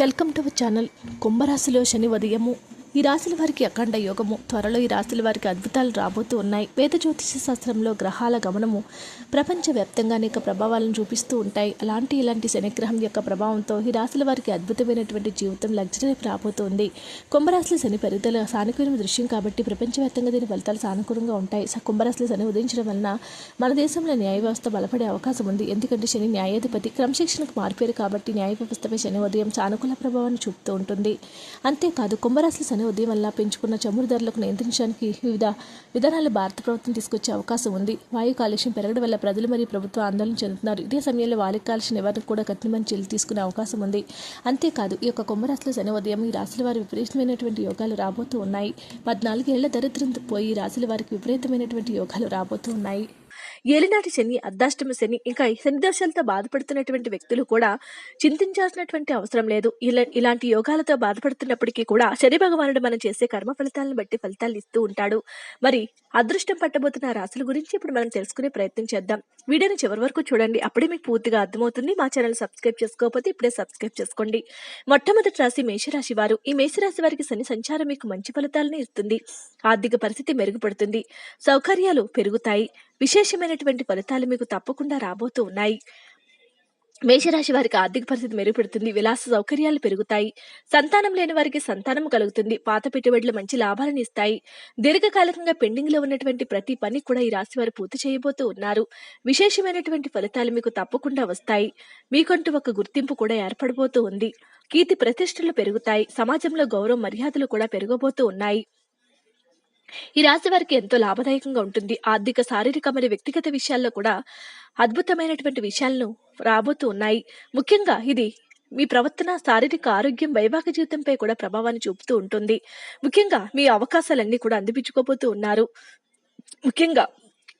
Welcome to our channel కుంభరాశిలో శని ఉదయము. ఈ రాశుల వారికి అఖండ యోగము. త్వరలో ఈ రాశుల వారికి అద్భుతాలు రాబోతూ ఉన్నాయి. వేద జ్యోతిష శాస్త్రంలో గ్రహాల గమనము ప్రపంచవ్యాప్తంగా అనేక ప్రభావాలను చూపిస్తూ ఉంటాయి. అలాంటి ఇలాంటి శనిగ్రహం యొక్క ప్రభావంతో ఈ రాశుల వారికి అద్భుతమైనటువంటి జీవితం లగ్జరీ రాబోతుంది. కుంభరాశుల శని పెరుగుదల సానుకూలమైన దృశ్యం కాబట్టి ప్రపంచవ్యాప్తంగా దీని ఫలితాలు సానుకూలంగా ఉంటాయి. స- కుంభరాశుల శని ఉదయించడం వలన మన దేశంలో న్యాయ వ్యవస్థ బలపడే అవకాశం ఉంది. ఎందుకంటే శని న్యాయాధిపతి క్రమశిక్షణకు మార్పేరు కాబట్టి న్యాయ వ్యవస్థపై శని ఉదయం సానుకూల ప్రభావాన్ని చూపుతూ ఉంటుంది. అంతేకాదు కుంభరాశుల శని ఉదయం వల్ల పెంచుకున్న చమురు ధరలకు నియంత్రించడానికి వివిధ విధానాలు భారత ప్రభుత్వం తీసుకొచ్చే అవకాశం ఉంది. వాయు కాలుష్యం పెరగడం వల్ల ప్రజలు మరియు ప్రభుత్వం ఆందోళన చెందుతున్నారు. ఇదే సమయంలో వాయు కాలుష్య నివారణకు కూడా కఠినమైన చర్యలు తీసుకునే అవకాశం ఉంది. అంతేకాదు ఈ యొక్క కుంభరాశిలో శని ఉదయం ఈ రాశుల వారి విపరీతమైనటువంటి యోగాలు రాబోతూ ఉన్నాయి. పద్నాలుగేళ్ళ దరిద్రం పోయి రాశుల వారికి విపరీతమైనటువంటి యోగాలు రాబోతూ ఉన్నాయి. ఏలినాటి శని అర్ధాష్టమ శని ఇంకా శని దోషాలతో బాధపడుతున్నటువంటి వ్యక్తులు కూడా చింతించాల్సినటువంటి అవసరం లేదు. ఇలా ఇలాంటి యోగాలతో బాధపడుతున్నప్పటికీ కూడా శని భగవానుడు మనం చేసే కర్మ ఫలితాలను బట్టి ఫలితాలు ఇస్తూ ఉంటాడు. మరి అదృష్టం పట్టబోతున్న రాశుల గురించి ఇప్పుడు మనం తెలుసుకునే ప్రయత్నం చేద్దాం. వీడియోని చివరి వరకు చూడండి. అప్పుడే మీకు పూర్తిగా అర్థమవుతుంది. మా ఛానల్ సబ్స్క్రైబ్ చేసుకోకపోతే ఇప్పుడే సబ్స్క్రైబ్ చేసుకోండి. మొట్టమొదటి రాశి మేషరాశి వారు. ఈ మేషరాశి వారికి శని సంచారం మీకు మంచి ఫలితాలను ఇస్తుంది. ఆర్థిక పరిస్థితి మెరుగుపడుతుంది. సౌకర్యాలు పెరుగుతాయి. విశేషమైనటువంటి ఫలితాలు మీకు తప్పకుండా రాబోతూ ఉన్నాయి. మేషరాశి వారికి ఆర్థిక పరిస్థితి మెరుగుపడుతుంది. విలాస సౌకర్యాలు పెరుగుతాయి. సంతానం లేని వారికి సంతానం కలుగుతుంది. పాత పెట్టుబడులు మంచి లాభాలను ఇస్తాయి. దీర్ఘకాలికంగా పెండింగ్లో ఉన్నటువంటి ప్రతి పని కూడా ఈ రాశి వారు పూర్తి చేయబోతూ ఉన్నారు. విశేషమైనటువంటి ఫలితాలు మీకు తప్పకుండా వస్తాయి. మీకంటూ ఒక గుర్తింపు కూడా ఏర్పడబోతూ ఉంది. కీర్తి ప్రతిష్టలు పెరుగుతాయి. సమాజంలో గౌరవ మర్యాదలు కూడా పెరగబోతూ ఉన్నాయి. ఈ రాశి వారికి ఎంతో లాభదాయకంగా ఉంటుంది. ఆర్థిక శారీరక మరియు వ్యక్తిగత విషయాల్లో కూడా అద్భుతమైనటువంటి విషయాలను రాబోతూ ఉన్నాయి. ముఖ్యంగా ఇది మీ ప్రవర్తన శారీరక ఆరోగ్యం వైవాహిక జీవితంపై కూడా ప్రభావాన్ని చూపుతూ ఉంటుంది. ముఖ్యంగా మీ అవకాశాలన్నీ కూడా అందిపించుకోబోతూ ఉన్నారు. ముఖ్యంగా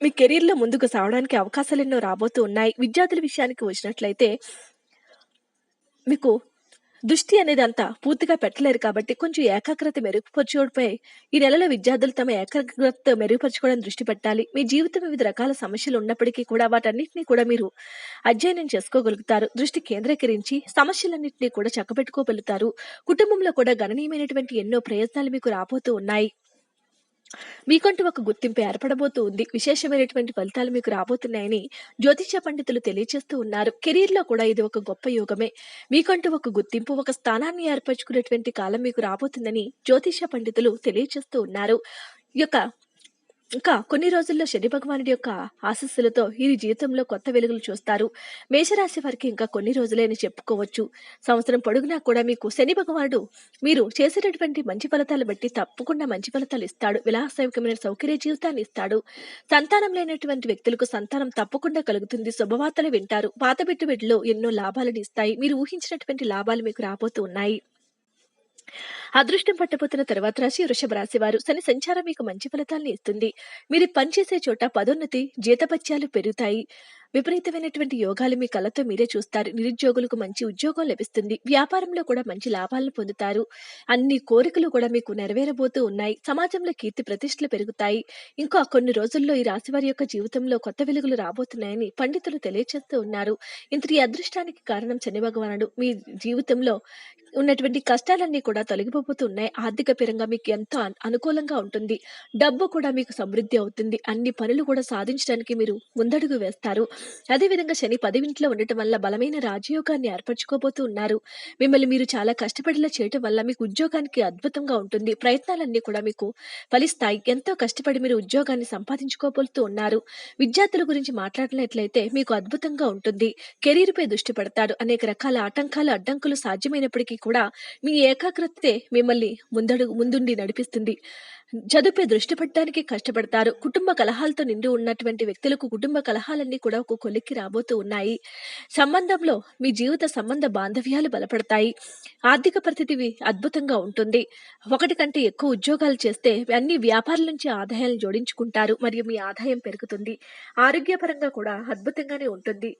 మీ కెరీర్లో ముందుకు సాగడానికి అవకాశాలు ఎన్నో రాబోతూ ఉన్నాయి. విద్యార్థుల విషయానికి వచ్చినట్లయితే మీకు దృష్టి అనేది అంతా పూర్తిగా పెట్టలేరు కాబట్టి కొంచెం ఏకాగ్రత మెరుగుపరచుకోవడంపై ఈ నెలలో విద్యార్థులు తమ ఏకాగ్రత మెరుగుపరచుకోవడానికి దృష్టి పెట్టాలి. మీ జీవితం వివిధ రకాల సమస్యలు ఉన్నప్పటికీ కూడా వాటన్నిటిని కూడా మీరు అధ్యయనం చేసుకోగలుగుతారు. దృష్టి కేంద్రీకరించి సమస్యలన్నింటినీ కూడా చక్కబెట్టుకోగలుగుతారు. కుటుంబంలో కూడా గణనీయమైనటువంటి ఎన్నో ప్రయత్నాలు మీకు రాబోతూ ఉన్నాయి. మీకంటూ ఒక గుర్తింపు ఏర్పడబోతూ ఉంది. విశేషమైనటువంటి ఫలితాలు మీకు రాబోతున్నాయని జ్యోతిష పండితులు తెలియజేస్తూ ఉన్నారు. కెరీర్లో కూడా ఇది ఒక గొప్ప యోగమే. మీకంటూ ఒక గుర్తింపు ఒక స్థానాన్ని ఏర్పరచుకునేటువంటి కాలం మీకు రాబోతుందని జ్యోతిష పండితులు తెలియజేస్తూ ఉన్నారు. ఈ యొక్క ఇంకా కొన్ని రోజుల్లో శని భగవానుడి యొక్క ఆశస్సులతో ఈ జీవితంలో కొత్త వెలుగులు చూస్తారు. మేషరాశి వారికి ఇంకా కొన్ని రోజులేని చెప్పుకోవచ్చు. సంవత్సరం పొడుగునా కూడా మీకు శని భగవానుడు మీరు చేసేటటువంటి మంచి ఫలితాలు బట్టి తప్పకుండా మంచి ఫలితాలు ఇస్తాడు. విలాసయుకమైన సౌకర్య జీవితాన్ని ఇస్తాడు. సంతానం లేనటువంటి వ్యక్తులకు సంతానం తప్పకుండా కలుగుతుంది. శుభవార్తలు వింటారు. పాత పెట్టుబడిలో ఎన్నో లాభాలను ఇస్తాయి. మీరు ఊహించినటువంటి లాభాలు మీకు రాబోతూ ఉన్నాయి. అదృష్టం పట్టబోతున్న తర్వాత రాశి వృషభ రాశి వారు శని సంచారం మీకు మంచి ఫలితాలను ఇస్తుంది. మీరు పనిచేసే చోట పదోన్నతి జీతపత్యాలు పెరుగుతాయి. విపరీతమైనటువంటి యోగాలు మీ కళ్ళతో మీరే చూస్తారు. నిరుద్యోగులకు మంచి ఉద్యోగం లభిస్తుంది. వ్యాపారంలో కూడా మంచి లాభాలను పొందుతారు. అన్ని కోరికలు కూడా మీకు నెరవేరబోతూ ఉన్నాయి. సమాజంలో కీర్తి ప్రతిష్టలు పెరుగుతాయి. ఇంకా కొన్ని రోజుల్లో ఈ రాశి వారి యొక్క జీవితంలో కొత్త వెలుగులు రాబోతున్నాయని పండితులు తెలియజేస్తూ ఉన్నారు. ఇంతటి అదృష్టానికి కారణం శని భగవానుడు. మీ జీవితంలో ఉన్నటువంటి కష్టాలన్నీ కూడా తొలగిపోతున్నాయి ఆర్థిక పరంగా మీకు ఎంతో అనుకూలంగా ఉంటుంది. డబ్బు కూడా మీకు సమృద్ధి అవుతుంది. అన్ని పనులు కూడా సాధించడానికి మీరు ముందడుగు వేస్తారు. అదేవిధంగా శని పదివింట్లో ఉండటం వల్ల బలమైన రాజయోగాన్ని ఏర్పరచుకోబోతూ ఉన్నారు. మిమ్మల్ని మీరు చాలా కష్టపడిలా చేయటం వల్ల మీకు ఉద్యోగానికి అద్భుతంగా ఉంటుంది. ప్రయత్నాలన్నీ కూడా మీకు ఫలిస్తాయి. ఎంతో కష్టపడి మీరు ఉద్యోగాన్ని సంపాదించుకోబోతూ ఉన్నారు. విద్యార్థుల గురించి మాట్లాడినట్లయితే మీకు అద్భుతంగా ఉంటుంది. కెరీర్ పై దృష్టి పెడతారు. అనేక రకాల ఆటంకాలు అడ్డంకులు సాధ్యమైనప్పటికీ కూడా మీ ఏకాగ్రతే మిమ్మల్ని ముందడుగు ముందుండి నడిపిస్తుంది. చదువుపై దృష్టి పెట్టడానికి కష్టపడతారు. కుటుంబ కలహాలతో నిండి ఉన్నటువంటి వ్యక్తులకు కుటుంబ కలహాలన్నీ కూడా ఒక కొలిక్కి రాబోతూ ఉన్నాయి. సంబంధంలో మీ జీవిత సంబంధ బాంధవ్యాలు బలపడతాయి. ఆర్థిక పరిస్థితి అద్భుతంగా ఉంటుంది. ఒకటి కంటే ఎక్కువ ఉద్యోగాలు చేస్తే అన్ని వ్యాపారాల నుంచి ఆదాయాలు జోడించుకుంటారు. మరియు మీ ఆదాయం పెరుగుతుంది. ఆరోగ్యపరంగా కూడా అద్భుతంగానే ఉంటుంది.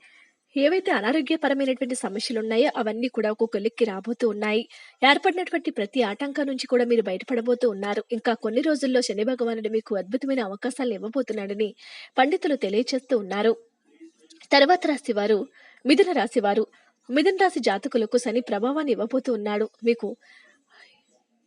ఏవైతే అనారోగ్యపరమైనటువంటి సమస్యలు ఉన్నాయో అవన్నీ కూడా ఒక కొలిక్కి రాబోతూ ఉన్నాయి. ఏర్పడినటువంటి ప్రతి ఆటంకం నుంచి కూడా మీరు బయటపడబోతూ ఉన్నారు. ఇంకా కొన్ని రోజుల్లో శని భగవానుడు మీకు అద్భుతమైన అవకాశాలు ఇవ్వబోతున్నాడని పండితులు తెలియజేస్తూ ఉన్నారు. తర్వాత రాశి వారు మిథున రాశి వారు మిథున రాశి జాతకులకు శని ప్రభావాన్ని ఇవ్వబోతూ ఉన్నాడు. మీకు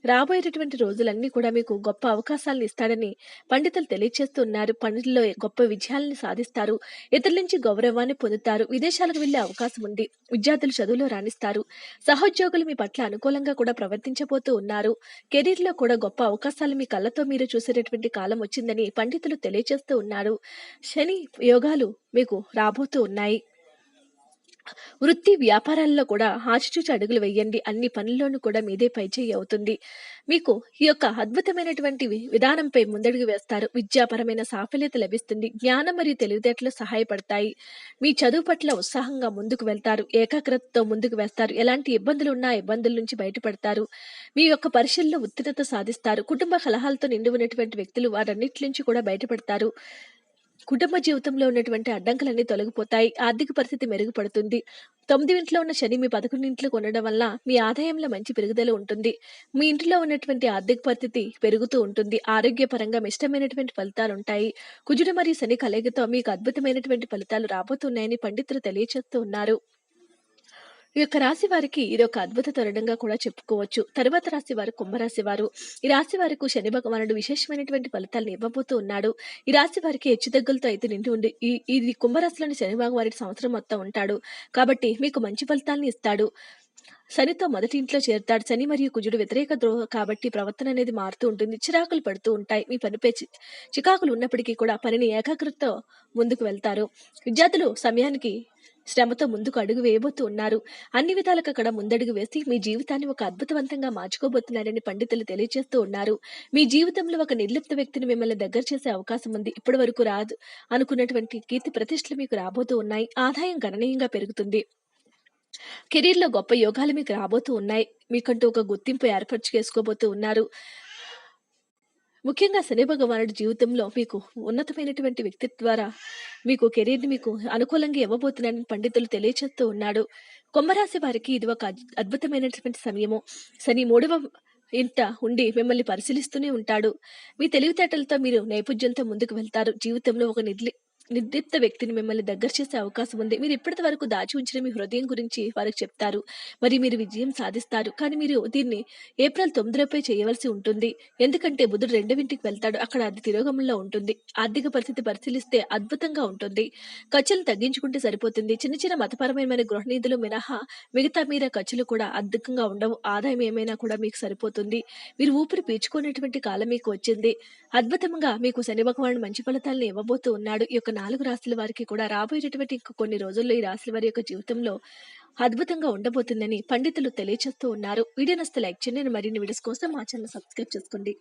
రాబోయేటటువంటి రోజులన్నీ కూడా మీకు గొప్ప అవకాశాలను ఇస్తాడని పండితులు తెలియజేస్తూ ఉన్నారు పనుల్లో గొప్ప విజయాలను సాధిస్తారు. ఇతరుల నుంచి గౌరవాన్ని పొందుతారు. విదేశాలకు వెళ్ళే అవకాశం ఉంది. విద్యార్థులు చదువులో రాణిస్తారు. సహోద్యోగులు మీ పట్ల అనుకూలంగా కూడా ప్రవర్తించబోతూ ఉన్నారు. కెరీర్లో కూడా గొప్ప అవకాశాలు మీ కళ్ళతో మీరు చూసేటటువంటి కాలం వచ్చిందని పండితులు తెలియజేస్తూ ఉన్నారు. శని యోగాలు మీకు రాబోతూ ఉన్నాయి. వృత్తి వ్యాపారాల్లో కూడా ఆచితూచి అడుగులు వేయండి. అన్ని పనుల్లోనూ కూడా మీదే పైచేయి అవుతుంది. మీకు ఈ యొక్క అద్భుతమైనటువంటి విధానంపై ముందడుగు వేస్తారు. విద్యాపరమైన సాఫల్యత లభిస్తుంది. జ్ఞానం మరియు తెలివితేటలు సహాయపడతాయి. మీ చదువు పట్ల ఉత్సాహంగా ముందుకు వెళ్తారు. ఏకాగ్రతతో ముందుకు వేస్తారు. ఎలాంటి ఇబ్బందులు ఉన్నా ఇబ్బందుల నుంచి బయటపడతారు. మీ యొక్క పరిశీలనలో ఉత్తీర్ణత సాధిస్తారు. కుటుంబ కలహాలతో నిండి ఉన్నటువంటి వ్యక్తులు వారన్నిటి నుంచి కూడా బయటపడతారు. కుటుంబ జీవితంలో ఉన్నటువంటి అడ్డంకులన్నీ తొలగిపోతాయి. ఆర్థిక పరిస్థితి మెరుగుపడుతుంది. తొమ్మిది ఇంట్లో ఉన్న శని మీ పదకొండు ఇంట్లో ఉండడం వల్ల మీ ఆదాయంలో మంచి పెరుగుదల ఉంటుంది. మీ ఇంట్లో ఉన్నటువంటి ఆర్థిక పరిస్థితి పెరుగుతూ ఉంటుంది. ఆరోగ్యపరంగా ఇష్టమైనటువంటి ఫలితాలు ఉంటాయి. కుజుడు మరియు శని కలయికతో మీకు అద్భుతమైనటువంటి ఫలితాలు రాబోతున్నాయని పండితులు తెలియజేస్తూ ఉన్నారు. ఈ యొక్క రాశి వారికి ఇది ఒక అద్భుత తరుణంగా కూడా చెప్పుకోవచ్చు. తరువాత రాశి వారు కుంభరాశి వారు. ఈ రాశి వారికి శని భగవానుడు విశేషమైనటువంటి ఫలితాలను ఇవ్వబోతూ ఉన్నాడు. ఈ రాశి వారికి హెచ్చుతగ్గులతో అయితే నిండి ఉండి ఈ ఇది కుంభరాశిలోని శని భగవానుడి సంవత్సరం మొత్తం ఉంటాడు. కాబట్టి మీకు మంచి ఫలితాలను ఇస్తాడు. శనితో మొదటి ఇంట్లో చేరుతాడు. శని మరియు కుజుడు వ్యతిరేక ద్రోహ కాబట్టి ప్రవర్తన అనేది మారుతూ ఉంటుంది. చిరాకులు పడుతూ ఉంటాయి. మీ పనిపై చి- చికాకులు ఉన్నప్పటికీ కూడా పనిని ఏకాగ్రతతో ముందుకు వెళ్తారు. విద్యార్థులు సమయానికి శ్రమతో ముందుకు అడుగు వేయబోతూ ఉన్నారు. అన్ని విధాలకు అక్కడ ముందడుగు వేసి మీ జీవితాన్ని ఒక అద్భుతవంతంగా మార్చుకోబోతున్నారని పండితులు తెలియజేస్తూ ఉన్నారు. మీ జీవితంలో ఒక నిర్లిప్త వ్యక్తిని మిమ్మల్ని దగ్గర చేసే అవకాశం ఉంది. ఇప్పటి వరకు రాదు అనుకున్నటువంటి కీర్తి ప్రతిష్టలు మీకు రాబోతూ ఉన్నాయి. ఆదాయం గణనీయంగా పెరుగుతుంది. కెరీర్లో గొప్ప యోగాలు మీకు రాబోతూ ఉన్నాయి. మీకంటూ ఒక గుర్తింపు ఏర్పరచు చేసుకోబోతూ ఉన్నారు. ముఖ్యంగా శని భగవానుడి జీవితంలో మీకు ఉన్నతమైనటువంటి వ్యక్తి ద్వారా మీకు కెరీర్ని మీకు అనుకూలంగా ఇవ్వబోతున్నాడని పండితులు తెలియచేస్తూ ఉన్నాడు. కుంభరాశి వారికి ఇది ఒక అద్- అద్భుతమైనటువంటి సమయము. శని మూడవ ఇంట ఉండి మిమ్మల్ని పరిశీలిస్తూనే ఉంటాడు. మీ తెలివితేటలతో మీరు నైపుణ్యంతో ముందుకు వెళ్తారు. జీవితంలో ఒక నిర్లి నిర్దిప్త వ్యక్తిని మిమ్మల్ని దగ్గర చేసే అవకాశం ఉంది. మీరు ఇప్పటి వరకు దాచి ఉంచిన మీ హృదయం గురించి వారికి చెప్తారు. మరి మీరు విజయం సాధిస్తారు. కానీ మీరు దీన్ని ఏప్రిల్ తొమ్మిదిలోపై చేయవలసి ఉంటుంది. ఎందుకంటే బుధుడు రెండవింటికి వెళ్తాడు. అక్కడ అది తిరోగమంలో ఉంటుంది. ఆర్థిక పరిస్థితి పరిశీలిస్తే అద్భుతంగా ఉంటుంది. ఖర్చులు తగ్గించుకుంటే సరిపోతుంది. చిన్న చిన్న మతపరమైన గృహ నిధులు మినహా మిగతా మీద ఖర్చులు కూడా అద్భుతంగా ఉండవు. ఆదాయం ఏమైనా కూడా మీకు సరిపోతుంది. మీరు ఊపిరి పీల్చుకునేటువంటి కాలం మీకు వచ్చింది. అద్భుతంగా మీకు శని భగవానుడు మంచి ఫలితాలను ఇవ్వబోతూ ఉన్నాడు. ఈ యొక్క నాలుగు రాశుల వారికి కూడా రాబోయేటటువంటి కొన్ని రోజుల్లో ఈ రాశుల వారి యొక్క జీవితంలో అద్భుతంగా ఉండబోతుందని పండితులు తెలియజేస్తూ ఉన్నారు. వీడియో నస్తే లైక్ చేయండి. మరిన్ని వీడియోస్ కోసం మా ఛానల్ సబ్స్క్రైబ్ చేసుకోండి.